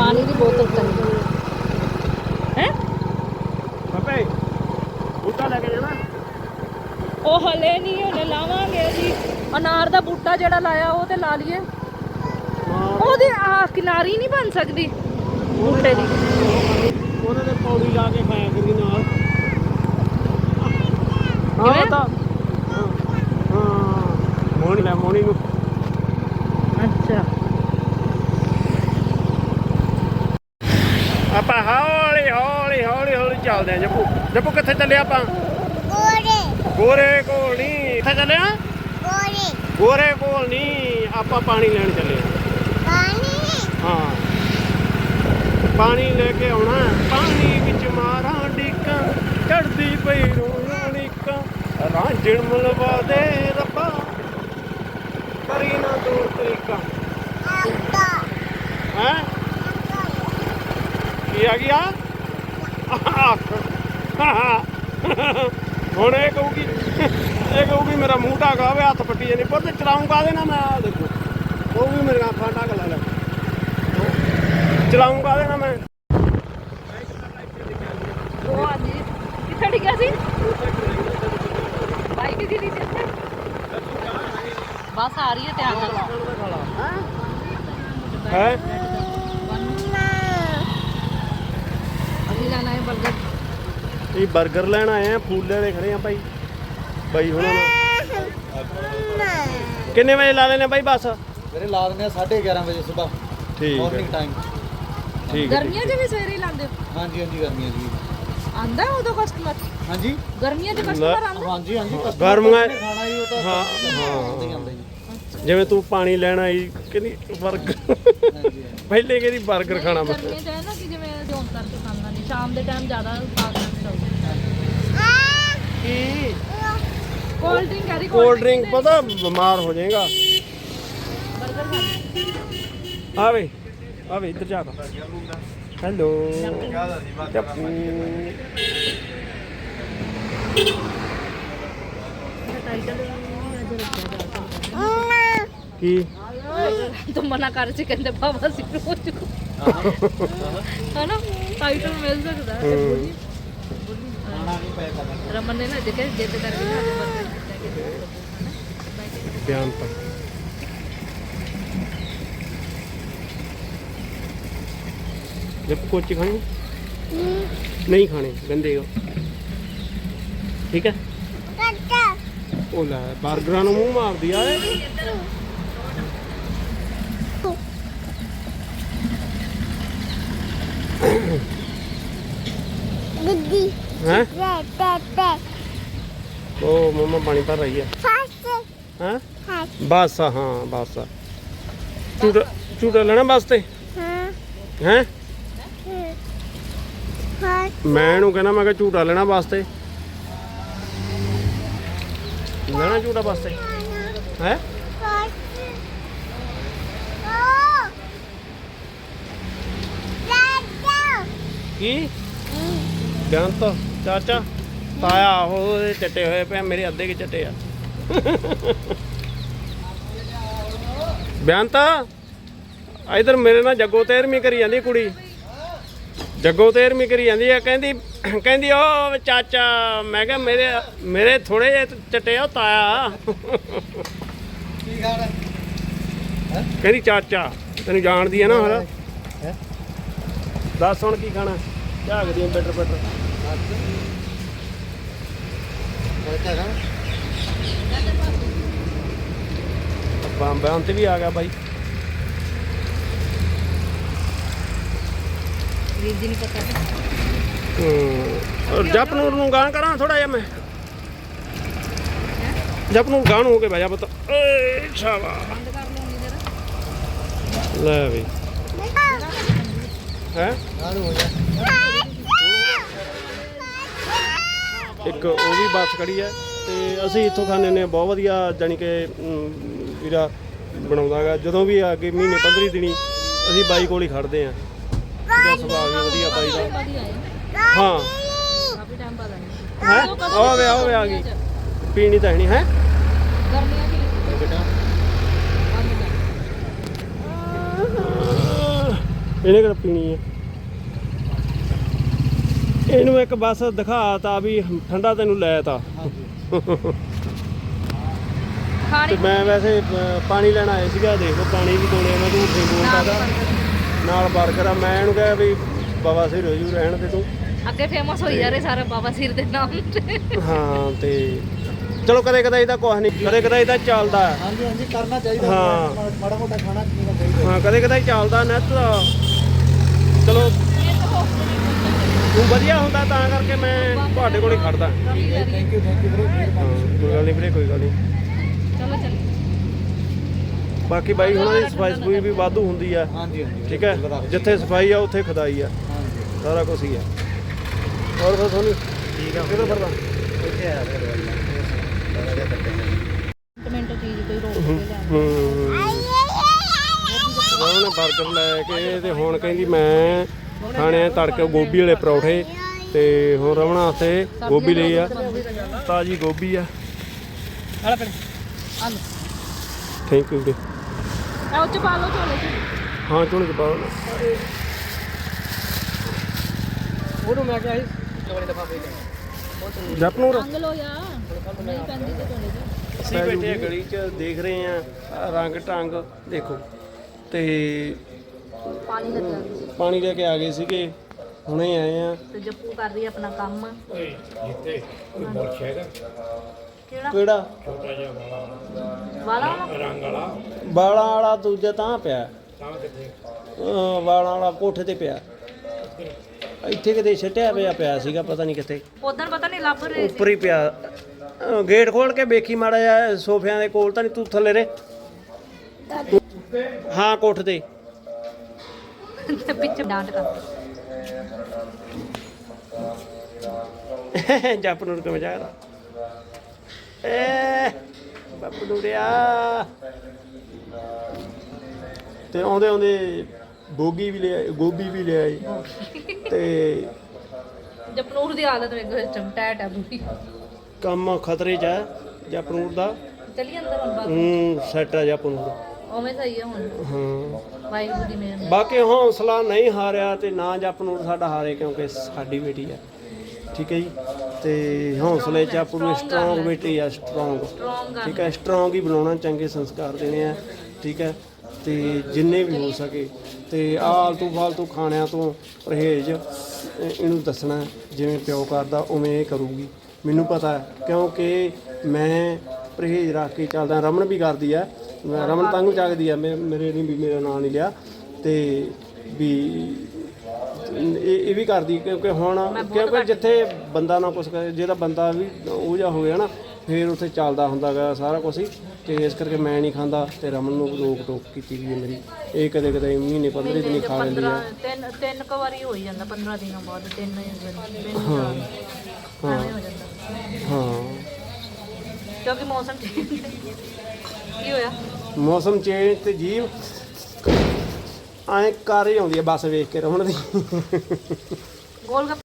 ਪਾਣੀ ਦੀ ਬੋਤਲ ਚੰਗੀ ਹੈ? ਬਾਪੇ ਬੂਟਾ ਲੈ ਕੇ ਜਾਣਾ। ਉਹ ਹਲੇ ਨਹੀਂ ਹਲੇ ਲਾਵਾਂਗੇ ਜੀ। ਅਨਾਰ ਦਾ ਬੂਟਾ ਜਿਹੜਾ ਲਾਇਆ ਉਹ ਤੇ ਲਾ ਲਈਏ। ਉਹਦੀ ਆ ਕਿਨਾਰੀ ਨਹੀਂ ਬਣ ਸਕਦੀ ਬੂਟੇ ਦੀ। ਉਹਦੇ ਤੇ ਪੌੜੀ ਲਾ ਕੇ ਖਾਇਆ ਕਰੀ ਨਾਲ। ਹਾਂ ਹਾਂ। ਮੋਣੀ ਲੈ ਮੋਣੀ ਨੂੰ। ਆਪਾਂ ਹੌਲੀ ਹੌਲੀ ਹੌਲੀ ਹੌਲੀ ਚੱਲਦੇ ਆਂ ਜੱਪੂ ਜੱਪੂ ਕਿੱਥੇ ਚੱਲੇ ਆਪਾਂ? ਗੋਰੇ। ਗੋਰੇ ਕੋਲ ਨਹੀਂ ਕਿੱਥੇ ਚੱਲੇ ਆ? ਗੋਰੇ। ਗੋਰੇ ਕੋਲ ਨਹੀਂ ਆਪਾਂ ਪਾਣੀ ਲੈਣ ਚੱਲੇ ਆ ਪਾਣੀ? ਹਾਂ। ਪਾਣੀ ਲੈ ਕੇ ਆਉਣਾ ਪਾਣੀ ਵਿੱਚ ਮਾਰਾਂ ਡੀਕਾਂ। ਚੜਦੀ ਪਈ ਰੋਣਾ ਡੀਕਾਂ ਰਾਂਝਣ ਮਲਵਾ ਦੇ ਰੱਬਾ। ਕਰੀ ਨਾ ਦੋ ਤਰੀਕਾ। ਹੈ? ਕੀ ਆ ਗਿਆ? ਹੁਣ ਇਹ ਕਹੂਗੀ ਇਹ ਕਹੂਗੀ ਮੇਰਾ ਮੂੰਹ ਢਾਕ ਆਵੇ ਹੱਥ ਪੱਟੀ ਜਾਂਦੀ ਪੁੱਤ ਚਲਾਉਂਗਾ ਦੇ ਨਾ ਮੈਂ? ਆਹ ਦੇਖੋ ਉਹ ਵੀ ਮੇਰੇ ਅੱਖਾਂ ਢੱਕ ਲਾ ਲੈ ਚਲਾਉਂਗਾ ਦੇ ਨਾ ਮੈਂ? ਉਹ ਅੱਜ ਕਿੱਥੇ ਡਿੱਗਿਆ ਸੀ? ਬਾਈਕ ਦੀ ਦੀ ਬਸ ਆ ਰਹੀ ਹੈ ਧਿਆਨ ਨਾਲ। ਹੈ? ਅਸੀਂ ਲੈਣਾ ਹੈ 버ਗਰ ਇਹ 버ਗਰ ਲੈਣ ਆਏ ਆ ਫੂਲੇ ਦੇ ਖੜੇ ਆ ਭਾਈ। ਭਾਈ ਹੁਣ ਕਿੰਨੇ ਵਜੇ ਲਾ ਦੇਣੇ ਭਾਈ ਬੱਸ? ਮੇਰੇ ਲਾ ਦਿੰਦੇ ਆ 11:30 ਵਜੇ ਸਵੇਰ। ਠੀਕ ਟਾਈਮ ਠੀਕ ਹੈ ਗਰਮੀਆਂ 'ਚ ਵੀ ਸਵੇਰੇ ਹੀ ਲਾਉਂਦੇ ਹੋ? ਹਾਂਜੀ ਹਾਂਜੀ ਗਰਮੀਆਂ ਜੀ ਆਂਦਾ ਉਦੋਂ ਕਸਟਮਰ ਹਾਂਜੀ। ਗਰਮੀਆਂ 'ਚ ਕਸਟਮਰ ਆਂਦਾ ਹਾਂਜੀ ਹਾਂਜੀ customer ਗਰਮੀਆਂ- ਨੇ ਖਾਣਾ ਹੀ ਉਹ ਤਾਂ ਹਾਂ ਹਾਂ। ਜਿਵੇਂ ਤੂੰ ਪਾਣੀ ਲੈਣਾ ਆਈ ਕਹਿੰਦੀ 버ਗਰ ਪਹਿਲੇ ਕਹਿੰਦੀ 버ਗਰ ਖਾਣਾ ਮੈਂ ਜਿਵੇਂ ਅਸੀਂ ਕਰਕੇ ਖਾਂਦਾ ਨਹੀਂ ਸ਼ਾਮ ਦੇ ਟਾਈਮ ਜ਼ਿਆਦਾ ਕੋਲਡ ਡਰਿੰਕ ਕਰੀ ਕੋਲਡ ਡਰਿੰਕ ਪਤਾ ਬਿਮਾਰ ਹੋ ਜਾਏਗਾ। ਆਵੇ ਆਵੇ ਇੱਧਰ ਜਾ ਹੈਲੋ ਜੱਪੂ ਕੀ? ਤੂੰ ਮਨਾ ਕਰ ਸੀ ਕਹਿੰਦੇ ਬਾਬਾ ਸੀ ਰੋਜ਼ ਹਨਾ? ਟਾਈਟਲ ਮਿਲ ਸਕਦਾ। ਹੈ। ਰਮਨ ਨੇ ਨਾ ਦੇਖਿਆ ਜਿੱਦ ਕਰਕੇ ਬਰਗਰ ਬਿਆਨ ਤਾਂ ਕੋਚੀ ਖਾਣੀ? ਨਹੀਂ ਖਾਣੇ ਗੰਦੇ ਹੋ। ਠੀਕ ਹੈ? ਕੱਟਾ। ਉਹ ਲੈ 버ਗਰਾਂ ਨੂੰ ਮੂੰਹ ਮਾਰਦੀ ਆ। ਇਹ ਗੁੱਡੀ। ਹੈ? ਉਹ ਮੰਮਾ ਪਾਣੀ ਭਰ ਰਹੀ ਹੈ ਫਾਸਟ। ਹਾਂ? ਫਾਸਟ ਬਸ ਹਾਂ ਬਸ ਝੂਟਾ ਝੂਟਾ ਲੈਣਾ ਬਸ ਹਾਂ ਹੈ? ਫਾਸਟ ਮੈਂ ਇਹਨੂੰ ਕਹਿਣਾ ਮੈਂ ਕਿਹਾ ਝੂਟਾ ਲੈਣਾ ਵਾਸਤੇ ਲੈਣਾ ਝੂਟਾ ਵਾਸਤੇ ਹੈ? ਕੀ? ਬੇਅੰਤ ਚਾਚਾ। ਤਾਇਆ ਉਹ ਚੱਟੇ ਹੋਏ ਪਏ ਆ, ਮੇਰੇ ਅੱਧੇ ਕੇ ਚੱਟੇ ਆ। ਬੇਅੰਤ ਇਧਰ ਮੇਰੇ ਨਾਲ ਜੱਗੋ ਤੇਰਵੀਂ ਕਰੀ ਜਾਂਦੀ ਕੁੜੀ। ਜੱਗੋ ਤੇਰਵੀਂ ਕਰੀ ਜਾਂਦੀ ਆ ਕਹਿੰਦੀ ਕਹਿੰਦੀ ਉਹ ਚਾਚਾ ਮੈਂ ਕਿਹਾ ਮੇਰੇ ਮੇਰੇ ਥੋੜੇ ਜਿਹੇ ਚੱਟੇ ਉਹ ਤਾਇਆ ਕੀ ਖਾਣਾ ਕਹਿੰਦੀ ਚਾਚਾ ਤੈਨੂੰ ਜਾਣਦੀ ਆ ਨਾ ਹਰ। ਦੱਸ ਹੁਣ ਕੀ ਖਾਣਾ? ਝਾਗਦੀ ਬੈਟਰ ਬੈਟਰ ਕੀ ਖਾਣਾ ਬੰਬਾਂ ਤੇ ਵੀ ਆ ਗਿਆ ਬਾਈ। ਵੀਰ ਜੀ ਨਹੀਂ ਪਤਾ ਹੂੰ। ਔਰ ਜਪਨੂਰ ਨੂੰ ਗਾਂ ਕਰਾਂ ਥੋੜਾ ਜਿਹਾ ਮੈਂ। ਜਪਨੂਰ ਗਾਂ ਨੂੰ ਹੋ ਕੇ ਬਹਿ ਜਾ ਪੁੱਤ। ਏ ਜਰਾ। ਲੈ ਵੀ। ਹੈ? ਨਾਲ ਹੋ ਜਾ ਇੱਕ ਉਹ ਵੀ ਬੱਸ ਖੜੀ ਹੈ ਤੇ ਅਸੀਂ ਇੱਥੋਂ ਖਾਣੇ ਨੇ ਬਹੁਤ ਵਧੀਆ ਜਾਨੀ ਕਿ ਅਮ, ਵੀਰਾ ਬਣਾਉਂਦਾਗਾ। ਜਦੋਂ ਵੀ ਆ ਕੇ ਮਹੀਨੇ 15 ਦਿਨੀ ਅਸੀਂ ਬਾਈ ਕੋਲ ਹੀ ਖੜਦੇ ਆ। ਇਹਦਾ ਸੁਭਾਅ ਵੀ ਵਧੀਆ ਬਾਈ ਦਾ। ਹਾਂ। ਕਾਫੀ ਟਾਈਮ ਬਾਅਦ ਆਏ ਹੈ ਆਵੇ ਆਵੇ ਆ ਗਈ। ਪੀਣੀ ਤਾਂ ਨਹੀਂ ਹੈ ਗਰਮੀਆਂ 'ਚ ਬੇਟਾ ਇਹਨੇ ਕਿਹੜਾ ਪੀਣੀ ਹੈ ਇਹਨੂੰ ਇੱਕ ਬਸ ਦਿਖਾਤਾ ਵੀ ਠੰਡਾ ਤੈਨੂੰ ਲੈ ਤਾ ਖਾਣੀ ਤੇ ਮੈਂ ਵੈਸੇ ਪਾਣੀ ਲੈਣ ਆਇਆ ਸੀਗਾ ਦੇਖ ਲਓ ਪਾਣੀ ਵੀ ਕੋਲੇ ਮੈਂ ਝੂਠ ਨਹੀਂ ਬੋਲਦਾ ਗਾ। ਨਾਲ ਬਰਗਰ। ਆ ਮੈਂ ਇਹਨੂੰ ਕਿਹਾ ਵੀ ਬਾਬਾ ਸਿਰ ਹੋ ਜੂ ਰਹਿਣ ਦੇ ਤੂੰ। ਅੱਗੇ ਫੇਮਸ ਹੋਈ ਜਾ ਰਹੇ ਸਾਰਾ ਬਾਬਾ ਸਿਰ ਦੇ ਨਾਮ ਤੇ। ਹਾਂ ਤੇ ਚਲੋ ਕਦੇ ਕਦੇ ਇਹਦਾ ਕੁਛ ਨਹੀਂ ਕਦੇ ਕਦੇ ਇਹਦਾ ਚੱਲਦਾ। ਹੈ। ਹਾਂਜੀ ਹਾਂਜੀ ਕਰਨਾ ਚਾਹੀਦਾ ਹਾਂ। ਮਾੜਾ- ਮਾੜਾ ਮੋਟਾ ਖਾਣਾ ਪੀਣਾ ਚਾਹੀਦਾ। ਹਾਂ ਕਦੇ ਕਦੇ ਚੱਲਦਾ ਨੈਟ ਦਾ। ਚਲੋ ਤੂੰ ਵਧੀਆ ਹੁੰਦਾ ਤਾਂ ਕਰਕੇ ਮੈਂ ਤੁਹਾਡੇ ਕੋਲ ਹੀ ਖੜਦਾ। ਹਾਂ ਥੈਂਕ ਯੂ ਥੈਂਕ ਯੂ ਵੀਰੇ ਮਿਹਰਬਾਨੀ ਕੋਈ ਗੱਲ ਨਹੀਂ ਵੀਰੇ ਕੋਈ ਗੱਲ ਨਹੀਂ ਚਲੋ ਚੱਲ। ਬਾਕੀ ਬਾਈ ਹੁਣਾਂ ਦੀ ਸਫ਼ਾਈ ਸਫੂਈ ਵੀ ਵਾਧੂ ਹੁੰਦੀ ਆ। ਹਾਂਜੀ ਹਾਂਜੀ ਠੀਕ ਹੈ? ਜਿੱਥੇ ਸਫ਼ਾਈ ਆ ਉੱਥੇ ਖੁਦਾਈ ਆ। ਹਾਂਜੀ। ਸਾਰਾ ਕੁਝ ਹੀ ਆ। ਹੋਰ ਫਿਰ ਤੁਹਾਨੂੰ ਠੀਕ ਆ ਕਿਹਦਾ ਫਰਦਾ? ਇੱਥੇ ਆ ਫਿਰ ਵਧੀਆ ਕਰਦੇ ਨੇ ਮਿੰਟ ਚੀਜ਼ ਕੋਈ ਰੋਕ ਕੇ ਲੈ ਹੂੰ। ਉਹਨੇ 버ਗਰ ਲੈ ਕੇ ਤੇ ਹੁਣ ਕਹਿੰਦੀ ਮੈਂ ਖਾਣੇ ਆ ਤੜਕੇ ਗੋਭੀ ਵਾਲੇ ਪਰੌਠੇ ਤੇ ਹੁਣ ਰਵਣਾ ਵਾਸਤੇ ਗੋਭੀ ਲਈ ਆ। ਤਾਜੀ ਗੋਭੀ ਆ। ਆਲਾ ਪੜ ਆ ਲੋ ਥੈਂਕ ਯੂ ਵੀਰੇ ਆ ਉੱਚ ਪਾ ਲਓ ਝੋਲੇ ਚ। ਹਾਂ ਚੁਣ ਕੇ ਪਾਓ ਨਾ ਉਹਨੂੰ ਮੈਂ ਕਿਹਾ ਸੀ ਚੋਲੇ ਦਾ ਫਾਫੇ ਲੈ ਜਪਨੂਰ ਰੰਗ ਲੋ ਯਾ ਨਹੀਂ ਪੈਂਦੀ ਤੇ ਝੋਲੇ ਚ। ਅਸੀਂ ਬੈਠੇ ਆ ਗਲੀ 'ਚ ਦੇਖ ਰਹੇ ਆ ਆਹ ਰੰਗ ਢੰਗ ਦੇਖੋ। ਤੇ ਪਾਣੀ ਲੱਗਿਆ ਪਾਣੀ ਲੈ ਕੇ ਆ ਗਏ ਸੀਗੇ। ਹੁਣੇ ਆਏ ਆ। ਤੇ ਜੱਪੂ ਕਰ ਰਹੀ ਹੈ ਆਪਣਾ ਕੰਮ। ਕਿਹੜਾ? ਕਿਹੜਾ? ਵਾਲਾ ਵਾਲਾਂ? ਵਾਲਾ ਦੂਜਾ ਤਾਂ ਪਿਆ। ਅਹ ਵਾਲਾਂ ਵਾਲਾ ਕੋਠੇ ਤੇ ਪਿਆ। ਇੱਥੇ ਕਿਤੇ ਛੱਟਿਆ ਪਿਆ ਪਿਆ ਸੀਗਾ ਪਤਾ ਨਹੀਂ ਕਿੱਥੇ। ਉਦੋਂ ਪਤਾ ਨਹੀਂ ਲੱਭ ਰਹੇ ਉੱਪਰ ਹੀ ਪਿਆ। ਅਹ ਗੇਟ ਖੋਲ ਕੇ ਵੇਖੀ ਮਾੜਾ ਜਿਹਾ ਸੋਫਿਆਂ ਦੇ ਕੋਲ ਤਾਂ ਨਹੀਂ ਤੂੰ ਥੱਲੇ ਰੇ ਹਾਂ ਕੋਠ ਤੇ। ਤੇ ਪਿੱਛੇ ਡਾਂਟ ਕਰ। ਜੱਪ ਨੂੰ ਏ ਬੱਪ ਨੂਰਿਆ ਤੇ ਆਉਂਦੇ ਆਉਂਦੇ ਬੋਗੀ ਵੀ ਲਿਆ ਗੋਭੀ ਵੀ ਲਿਆਈ। ਤੇ ਜਪਨੂਰ ਦੀ ਹਾਲਤ ਵੇਖੋ ਇਸ ਟਾਈਮ ਟੈਟ ਹੈ ਬੁਰੀ ਕੰਮ ਖਤਰੇ 'ਚ ਹੈ ਜਪਨੂਰ ਦਾ। ਚਲੀ ਅੰਦਰ ਹੁਣ ਹੂੰ ਸੈਟ ਆ ਜਪਨੂਰ ਉਵੇਂ ਸਹੀ ਹੈ ਹੁਣ। ਹਾਂ। ਵਾਹਿਗੁਰੂ ਦੀ ਮਿਹਰ ਨਾਲ। ਬਾਕੀ ਹੌਸਲਾ ਨਹੀਂ ਹਾਰਿਆ ਤੇ ਨਾ ਜਪਨੂਰ ਸਾਡਾ ਹਾਰੇ ਕਿਉਂਕਿ ਸਾਡੀ ਬੇਟੀ ਹੈ ਠੀਕ ਹੈ ਜੀ? ਤੇ ਹੌਸਲੇ 'ਚ ਆਪੂ ਨੂੰ ਸਟਰੋਂਗ ਬੇਟੀ ਆ ਸਟਰੋਂਗ ਠੀਕ ਹੈ ਸਟਰੋਂਗ ਹੀ ਬਣਾਉਣਾ ਚੰਗੇ ਸੰਸਕਾਰ ਦੇਣੇ ਆ ਠੀਕ ਹੈ ਤੇ ਜਿੰਨੇ ਵੀ ਹੋ ਸਕੇ ਤੇ ਆਲਤੂ ਫਾਲਤੂ ਖਾਣਿਆਂ ਤੋਂ ਪਰਹੇਜ਼ ਇਹ- ਇਹਨੂੰ ਦੱਸਣਾ ਜਿਵੇਂ ਪਿਓ ਕਰਦਾ ਉਵੇਂ ਇਹ ਕਰੂਗੀ। ਮੈਨੂੰ ਪਤਾ ਹੈ ਕਿਉਂਕਿ ਮੈਂ ਪਰਹੇਜ਼ ਰੱਖ ਕੇ ਚੱਲਦਾ ਰਮਨ ਵੀ ਕਰਦੀ ਆ ਰਮਨ ਤੰਗ ਚੱਕਦੀ ਆ ਮੇਰੇ ਨਹੀਂ ਵੀ ਮੇਰਾ ਨਾਂ ਨਹੀਂ ਲਿਆ ਤੇ ਵੀ ਇਹ ਇਹ ਵੀ ਕਰਦੀ ਕਿਉਂਕਿ ਹੁਣ ਕਿਉਂਕਿ ਜਿੱਥੇ ਬੰਦਾ ਨਾ ਕੁਛ ਕਰੇ ਜਿਹਦਾ ਬੰਦਾ ਵੀ ਉਹ ਜਿਹਾ ਹੋ ਗਿਆ ਨਾ ਫਿਰ ਉੱਥੇ ਚੱਲਦਾ ਹੁੰਦਾਗਾ ਸਾਰਾ ਕੁਝ ਹੀ ਤੇ ਇਸ ਕਰਕੇ ਮੈਂ ਨਹੀਂ ਖਾਂਦਾ ਤੇ ਰਮਨ ਨੂੰ ਰੋਕ ਟੋਕ ਕੀਤੀ ਗਈ ਹੈ ਮੇਰੀ। ਇਹ ਕਦੇ ਕਦੇ ਮਹੀਨੇ 15 ਦਿਨ ਹੀ ਖਾ ਲੈਂਦੀ ਆ। 15 ਤਿੰਨ ਤਿੰਨ ਕੁ ਵਾਰੀ ਹੋ ਹੀ ਜਾਂਦਾ 15 ਦਿਨਾਂ ਬਾਅਦ ਤਿੰਨ ਦਿਨ ਹੋ ਜਾਂਦਾ। ਹਾਂ। ਕਿਉਂਕਿ ਮੌਸਮ ਠੀਕ ਹੈ। ਕੀ ਹੋਇਆ? ਮੌਸਮ ਚੇਂਜ ਤੇ ਜੀਵ ਐਂ ਕਰ ਹੀ ਆਉਂਦੀ ਹੈ ਬੱਸ ਵੇਖ ਕੇ ਰਮਨ ਦੀ। ਗੋਲ ਗੱਪ